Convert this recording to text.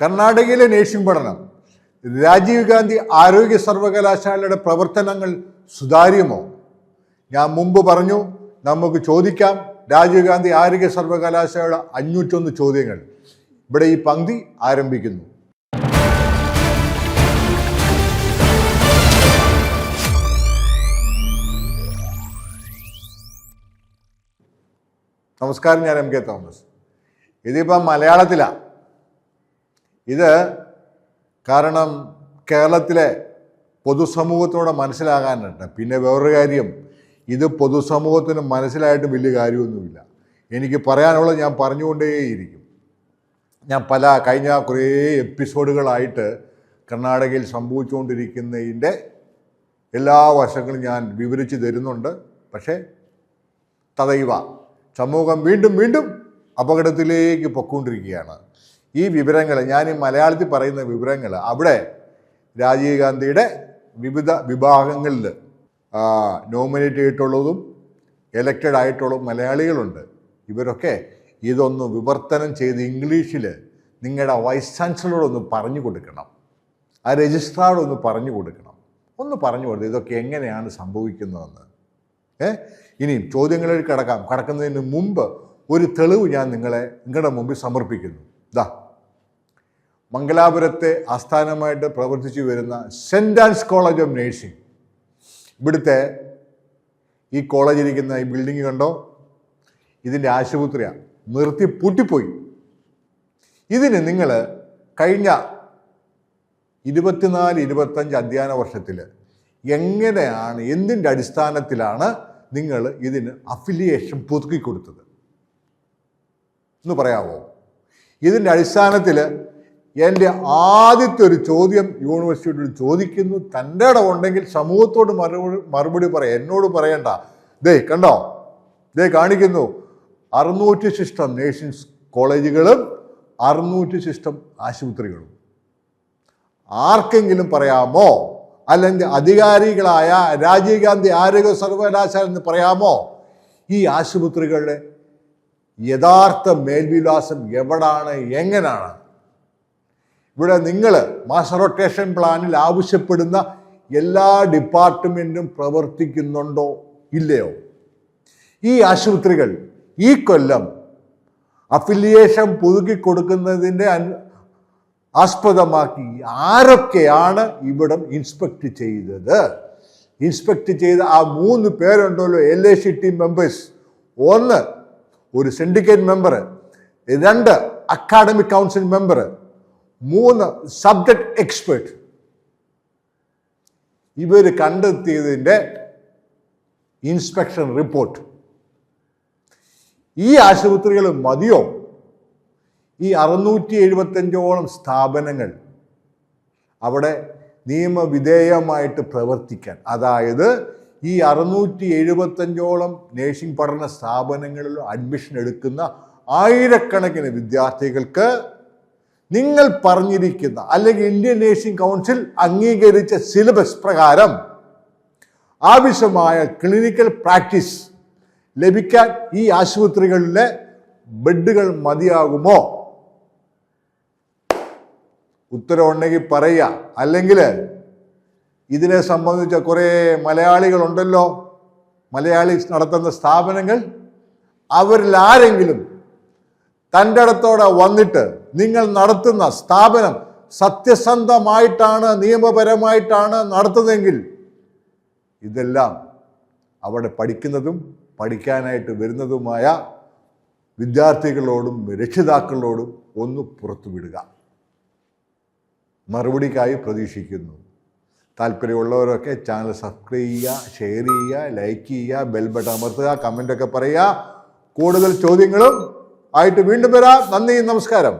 കർണാടകയിലെ നേഴ്സിംഗ് പഠനം രാജീവ് ഗാന്ധി ആരോഗ്യ സർവകലാശാലയുടെ പ്രവർത്തനങ്ങൾ സുതാര്യമോ? ഞാൻ മുമ്പ് പറഞ്ഞു നമുക്ക് ചോദിക്കാം രാജീവ് ഗാന്ധി ആരോഗ്യ സർവകലാശാലയുടെ അഞ്ഞൂറ്റൊന്ന് ചോദ്യങ്ങൾ. ഇവിടെ ഈ പങ്ക്തി ആരംഭിക്കുന്നു. നമസ്കാരം ഞാൻ എം കെ തോമസ്. ഇതിപ്പം മലയാളത്തിലാണ് ഇത് കാരണം കേരളത്തിലെ പൊതുസമൂഹത്തിനോട് മനസ്സിലാകാനുണ്ട് പിന്നെ വേറൊരു കാര്യം ഇത് പൊതുസമൂഹത്തിന് മനസ്സിലായിട്ട് വലിയ കാര്യമൊന്നുമില്ല. എനിക്ക് പറയാനുള്ളത് ഞാൻ പറഞ്ഞുകൊണ്ടേയിരിക്കും. ഞാൻ പല കഴിഞ്ഞ കുറേ എപ്പിസോഡുകളായിട്ട് കർണാടകയിൽ സംഭവിച്ചുകൊണ്ടിരിക്കുന്നതിന്റെ എല്ലാ വശങ്ങളും ഞാൻ വിവരിച്ച് തരുന്നുണ്ട്. പക്ഷേ തദൈവ സമൂഹം വീണ്ടും വീണ്ടും അപകടത്തിലേക്ക് പൊക്കൊണ്ടിരിക്കുകയാണ് ഈ വിവരങ്ങൾ ഞാൻ ഈ മലയാളത്തിൽ പറയുന്ന വിവരങ്ങൾ അവിടെ രാജീവ് ഗാന്ധിയുടെ വിവിധ വിഭാഗങ്ങളിൽ നോമിനേറ്റ് ചെയ്തിട്ടുള്ളതും എലക്റ്റഡ് ആയിട്ടുള്ള മലയാളികളുണ്ട്. ഇവരൊക്കെ ഇതൊന്ന് വിവർത്തനം ചെയ്ത് ഇംഗ്ലീഷിൽ നിങ്ങളുടെ വൈസ് ചാൻസലറോടൊന്ന് പറഞ്ഞു കൊടുക്കണം. ആ രജിസ്ട്രാറോടൊന്ന് പറഞ്ഞു കൊടുക്കണം. ഒന്ന് പറഞ്ഞു കൊടുത്ത് ഇതൊക്കെ എങ്ങനെയാണ് സംഭവിക്കുന്നതെന്ന്. ഏ? ഇനിയും ചോദ്യങ്ങളിൽ കിടക്കാം. കടക്കുന്നതിന് മുമ്പ് ഒരു തെളിവ് ഞാൻ നിങ്ങളെ നിങ്ങളുടെ മുമ്പിൽ സമർപ്പിക്കുന്നു. ഇതാ മംഗലാപുരത്തെ ആസ്ഥാനമായിട്ട് പ്രവർത്തിച്ചു വരുന്ന Saint Ann's college of nursing. ഇവിടുത്തെ ഈ കോളേജ് ഇരിക്കുന്ന ഈ ബിൽഡിംഗ് കണ്ടോ? ഇതിന്റെ ആശുപത്രിയാണ് നിർത്തി പൂട്ടിപ്പോയി. ഇതിന് നിങ്ങൾ കഴിഞ്ഞ ഇരുപത്തിനാല് ഇരുപത്തഞ്ച് അധ്യയന വർഷത്തിൽ എങ്ങനെയാണ് എന്തിന്റെ അടിസ്ഥാനത്തിലാണ് നിങ്ങൾ ഇതിന് അഫിലിയേഷൻ പുതുക്കി കൊടുത്തത് എന്ന് പറയാമോ ഇതിന്റെ അടിസ്ഥാനത്തിൽ എന്റെ ആദ്യത്തെ ഒരു ചോദ്യം യൂണിവേഴ്സിറ്റിയോട് ചോദിക്കുന്നു. തന്റെ ഇടം ഉണ്ടെങ്കിൽ സമൂഹത്തോട് മറുപടി മറുപടി പറയാം. എന്നോട് പറയണ്ട. ദേ കണ്ടോ? ദേ കാണിക്കുന്നു. അറുന്നൂറ്റി സിസ്റ്റം നേഴ്സിംഗ് കോളേജുകളും അറുന്നൂറ്റി സിസ്റ്റം ആശുപത്രികളും. ആർക്കെങ്കിലും പറയാമോ? അല്ലെങ്കിൽ അധികാരികളായ രാജീവ് ഗാന്ധി ആരോഗ്യ സർവകലാശാല എന്ന് പറയാമോ? ഈ ആശുപത്രികളുടെ യഥാർത്ഥ മേൽവിലാസം എവിടാണ്? എങ്ങനാണ്? ഇവിടെ നിങ്ങൾ മാസ്റ്റർ റൊട്ടേഷൻ പ്ലാനിൽ ആവശ്യപ്പെടുന്ന എല്ലാ ഡിപ്പാർട്ട്മെന്റും പ്രവർത്തിക്കുന്നുണ്ടോ? ഇല്ലയോ? ഈ ആശുപത്രികൾ ഈ കൊല്ലം അഫിലിയേഷൻ പുതുക്കി കൊടുക്കുന്നതിന്റെ ആസ്പദമാക്കി ആരൊക്കെയാണ് ഇവിടം ഇൻസ്പെക്ട് ചെയ്തത്? ഇൻസ്പെക്ട് ചെയ്ത ആ മൂന്ന് പേരുണ്ടല്ലോ L A C T members ഒന്ന് ഒരു സിൻഡിക്കേറ്റ് മെമ്പർ രണ്ട് അക്കാഡമിക് കൗൺസിൽ മെമ്പർ മൂന്ന് സബ്ജക്ട് എക്സ്പേർട്ട് ഇവർ കണ്ടെത്തിയതിന്റെ ഇൻസ്പെക്ഷൻ റിപ്പോർട്ട് ഈ ആശുപത്രികൾ മതിയോ? ഈ അറുന്നൂറ്റി എഴുപത്തഞ്ചോളം സ്ഥാപനങ്ങൾ അവിടെ നിയമവിധേയമായിട്ട് പ്രവർത്തിക്കാൻ. അതായത് ഈ അറുന്നൂറ്റി എഴുപത്തഞ്ചോളം നേഴ്സിംഗ് പഠന സ്ഥാപനങ്ങളിൽ അഡ്മിഷൻ എടുക്കുന്ന ആയിരക്കണക്കിന് വിദ്യാർത്ഥികൾക്ക് നിങ്ങൾ പറഞ്ഞിരിക്കുന്ന അല്ലെങ്കിൽ ഇന്ത്യൻ നേഴ്സിംഗ് കൗൺസിൽ അംഗീകരിച്ച സിലബസ് പ്രകാരം ആവശ്യമായ ക്ലിനിക്കൽ പ്രാക്ടീസ് ലഭിക്കാൻ ഈ ആശുപത്രികളിലെ ബെഡുകൾ മതിയാകുമോ? ഉത്തരവുണ്ടെങ്കിൽ പറയുക. അല്ലെങ്കിൽ ഇതിനെ സംബന്ധിച്ച കുറേ മലയാളികളുണ്ടല്ലോ. മലയാളി നടത്തുന്ന സ്ഥാപനങ്ങൾ അവരിൽ ആരെങ്കിലും തന്റെ അടുത്തോടെ വന്നിട്ട് നിങ്ങൾ നടത്തുന്ന സ്ഥാപനം സത്യസന്ധമായിട്ടാണ് നിയമപരമായിട്ടാണ് നടത്തുന്നതെങ്കിൽ ഇതെല്ലാം അവിടെ പഠിക്കുന്നതും പഠിക്കാനായിട്ട് വരുന്നതുമായ വിദ്യാർത്ഥികളോടും രക്ഷിതാക്കളോടും ഒന്ന് പുറത്തുവിടുക മറുപടിക്കായി പ്രതീക്ഷിക്കുന്നു. താല്പര്യമുള്ളവരൊക്കെ ചാനൽ സബ്സ്ക്രൈബ് ചെയ്യുക ഷെയർ ചെയ്യുക ലൈക്ക് ചെയ്യുക ബെൽ ബട്ടൺ അമർത്തുക കമന്റൊക്കെ പറയുക. കൂടുതൽ ചോദ്യങ്ങളും ആയിട്ട് വീണ്ടും വരാം. നന്ദി നമസ്കാരം.